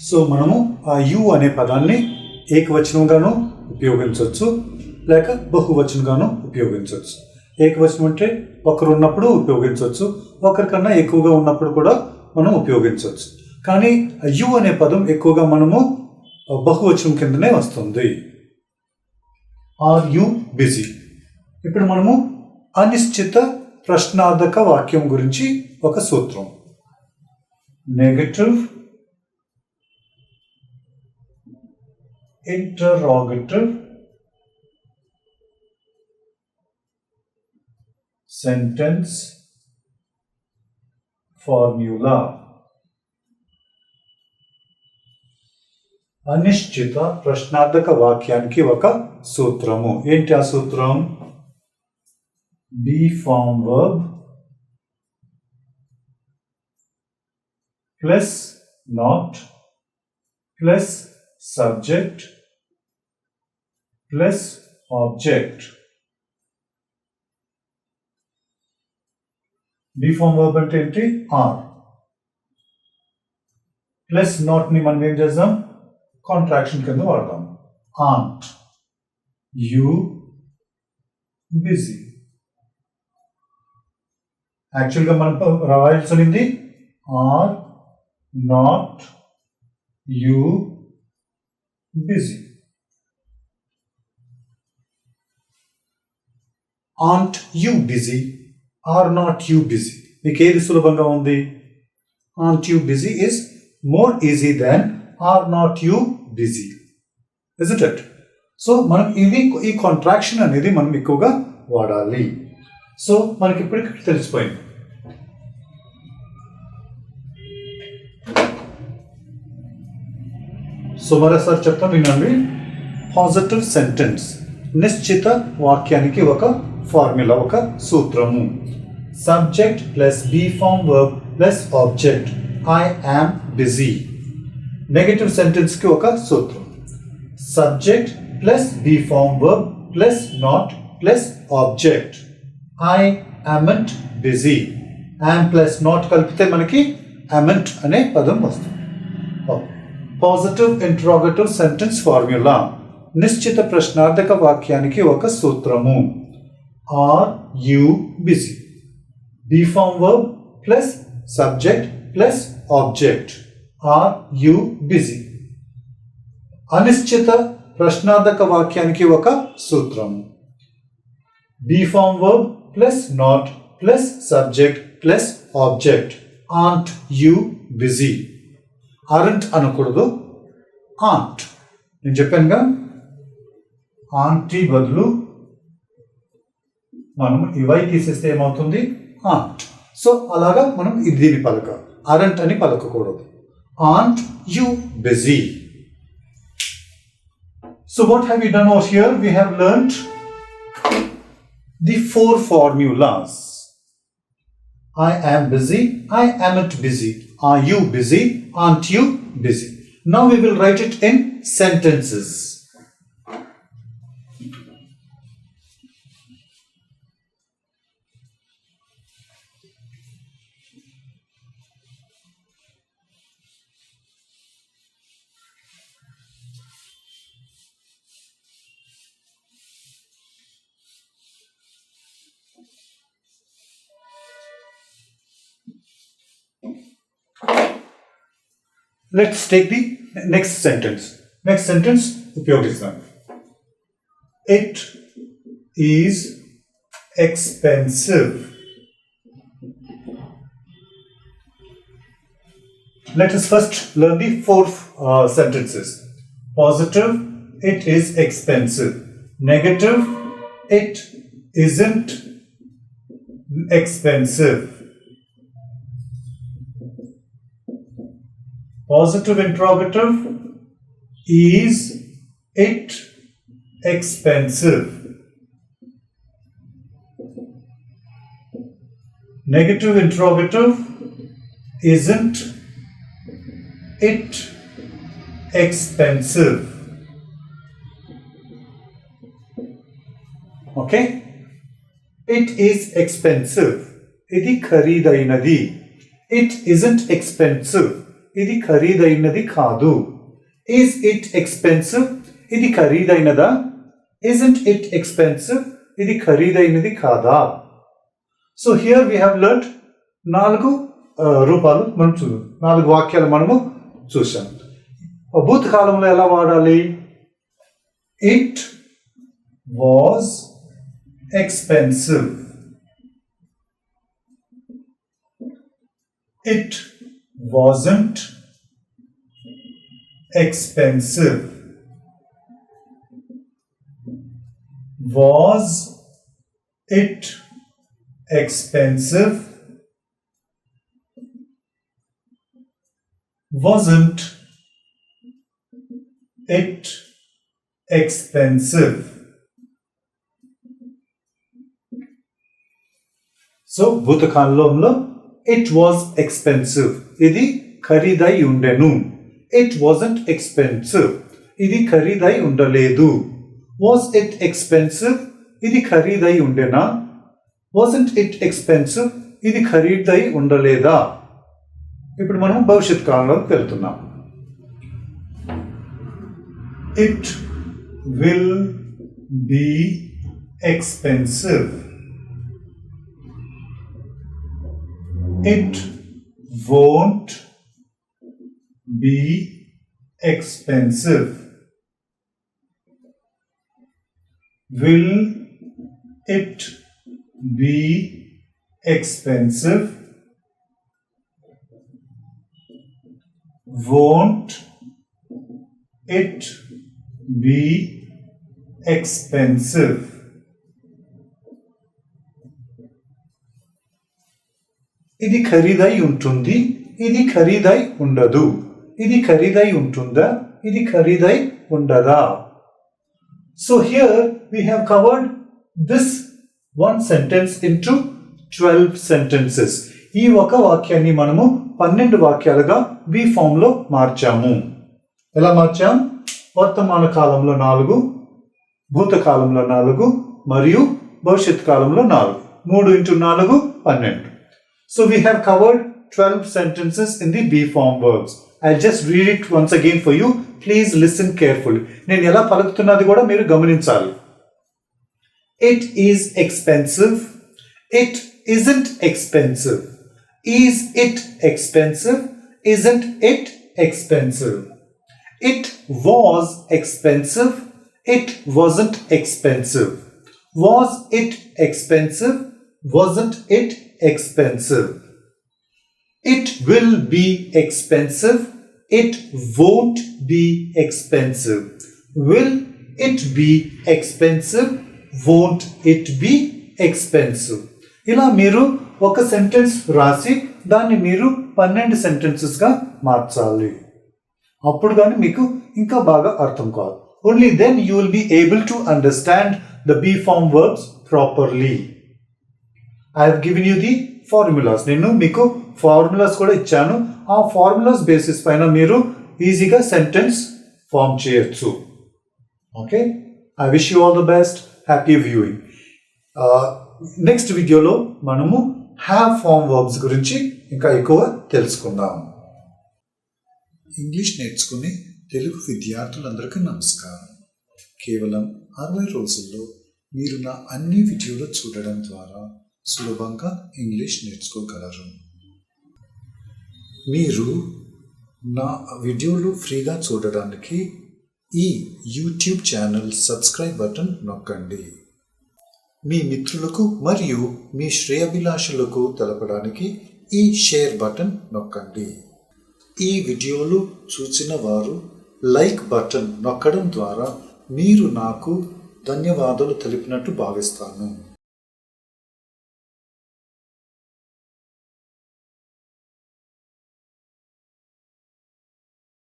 So మనము ఆ you అనే పదాన్ని ఏకవచనంగాను ఉపయోగించవచ్చు లేక బహువచనంగాను ఉపయోగించవచ్చు. ఏకవచనం అంటే ఒకరు ఉన్నప్పుడు ఉపయోగించవచ్చు ఒకరికన్నా ఎక్కువగా ఉన్నప్పుడు కూడా మనం ఉపయోగించవచ్చు. కానీ యు అనే పదం ఎక్కువగా మనము బహువచనం కిందనే వస్తుంది. Are you busy. ఇప్పుడు మనము అనిశ్చిత ప్రశ్నార్థక వాక్యం గురించి ఒక సూత్రం. Negative interrogative sentence formula. అనిశ్చిత ప్రశ్నార్థక వాక్యానికి ఒక సూత్రము ఏంటి ఆ సూత్రం be form verb plus not plus subject plus object. B form verb అంటే ఏంటి? ఆర్ ప్లస్ నాట్ని మనం ఏం చేద్దాం? కాంట్రాక్షన్ కింద వాడదాం. ఆంట్ యు బిజీ యాక్చువల్గా మనం రాయాల్సింది are not you busy. Aren't you busy? Are not you busy? మీకు ఏది సులభంగా ఉంది aren't you busy is more easy than are not you busy it it so మనం ఇది ఈ కాంట్రాక్షన్ అనేది మనం ఎక్కువగా వాడాలి సో మనకి ఇప్పటికి తెలిసిపోయింది సో సార్ చెప్తా వినండి. పాజిటివ్ సెంటెన్స్ నిశ్చిత వాక్యానికి ఒక ఫార్ములా ఒక సూత్రము. Subject plus be verb plus object I am busy negative సెంటెన్స్కి ఒక సూత్రం. Subject plus be form verb plus not plus object I amn't busy am plus not కలిపితే మనకి అమెంట్ అనే పదం వస్తుంది. పాజిటివ్ ఇంట్రాగేటివ్ సెంటెన్స్ ఫార్ములా నిశ్చిత ప్రశ్నార్థక వాక్యానికి ఒక సూత్రము are you busy be form verb plus subject plus object are you busy అనిశ్చిత ప్రశ్నార్థక వాక్యానికి ఒక సూత్రము be form verb plus not plus subject plus object aren't you busy aren't అనకూడదు. ఆంట్. నేను చెప్పానుగా ఆంటీ బదులు మనం ఇవై తీసేస్తే ఏమవుతుంది? ఆంట్. సో అలాగా మనం ఇది పలక అరంట్ అని పలకకూడదు. Aren't you busy. So what have you done over here we have learned the four formulas I am busy. I amn't busy. Are you busy? Aren't you busy? Now we will write it in sentences. Let's take the next sentence. Next sentence, Upyogism. It is expensive. Let us first learn the four uh, sentences. Positive, it is expensive. Negative, it isn't expensive. positive interrogative is it expensive? Negative interrogative isn't it expensive? Okay? It is expensive. Idi kharidai it isn't expensive. ఇది ఖరీదైనది కాదు. Is it expensive ఇది ఖరీదైనదా? Isn't it expensive ఇది ఖరీదైనది కాదా? So here we have learnt నాలుగు రూపాలు మనం చూ నాలుగు వాక్యాలు మనము చూసాం భూతకాలంలో ఎలా వాడాలి? It was expensive it wasn't expensive. Was it expensive? Wasn't it expensive? So भूतकाल लो हम ఇట్ వాజ్ ఎక్స్పెన్సివ్ ఇది ఖరీదై ఉండెను. ఇట్ వాజంట్ ఎక్స్పెన్సివ్ ఇది ఖరీదై ఉండలేదు. వాజ్ ఇట్ ఎక్స్పెన్సివ్ ఇది ఖరీదై ఉండెనా? వాజంట్ ఇట్ ఎక్స్పెన్సివ్ ఇది ఖరీదై ఉండలేదా? ఇప్పుడు మనం భవిష్యత్ కాలంలోకి వెళ్తున్నాం. It will be expensive it won't be expensive. Will it be expensive? Won't it be expensive? ఇది ఖరీదై ఉంటుంది ఇది ఖరీదై ఉండదు. ఇది ఖరీదై ఉంటుందా ఇది ఖరీదై ఉండదా? So here we have covered this one sentence into twelve sentences ఈ ఒక వాక్యాన్ని మనము పన్నెండు వాక్యాలుగా బి ఫామ్లో మార్చాము. ఎలా మార్చాం? వర్తమాన కాలంలో నాలుగు భూతకాలంలో నాలుగు మరియు భవిష్యత్ కాలంలో నాలుగు. మూడు ఇంటూ నాలుగు పన్నెండు. So we have covered 12 sentences in the B form verbs. I'll just read it once again for you. Please listen carefully. నేను ఎలా పలుకుతున్నది కూడా మీరు గమనించాలి it is expensive it isn't expensive. Is it expensive? Isn't it expensive? It was expensive. It wasn't expensive. Was it expensive? Wasn't it Expensive? It will be expensive. It won't be expensive. Will it be expensive? Won't it be expensive? ఇలా మీరు ఒక sentence రాసి దాన్ని మీరు పన్నెండు సెంటెన్సెస్గా మార్చాలి అప్పుడు కానీ మీకు ఇంకా బాగా అర్థం కాదు only then you will be able to understand the be form verbs properly I have given you the formulas నేను మీకు ఫార్ములాస్ కూడా ఇచ్చాను. ఆ ఫార్ములాస్ బేసిస్ పైన మీరు ఈజీగా సెంటెన్స్ ఫామ్ చేయొచ్చు. Okay I wish you all the best happy viewing next వీడియోలో మనము హ్యావ్ ఫామ్ వర్బ్స్ గురించి ఇంకా ఎక్కువ తెలుసుకుందాం. ఇంగ్లీష్ నేర్చుకునే తెలుగు విద్యార్థులందరికీ నమస్కారం. కేవలం అరవై రోజుల్లో మీరు నా అన్ని వీడియోలు చూడడం ద్వారా సులభంగా ఇంగ్లీష్ నేర్చుకోగలరు. మీరు నా వీడియోలు ఫ్రీగా చూడడానికి ఈ యూట్యూబ్ ఛానల్ సబ్స్క్రైబ్ బటన్ నొక్కండి. మీ మిత్రులకు మరియు మీ శ్రేయభిలాషులకు తెలపడానికి ఈ షేర్ బటన్ నొక్కండి. ఈ వీడియోలు చూసిన వారు లైక్ బటన్ నొక్కడం ద్వారా మీరు నాకు ధన్యవాదాలు తెలిపినట్టు భావిస్తాను.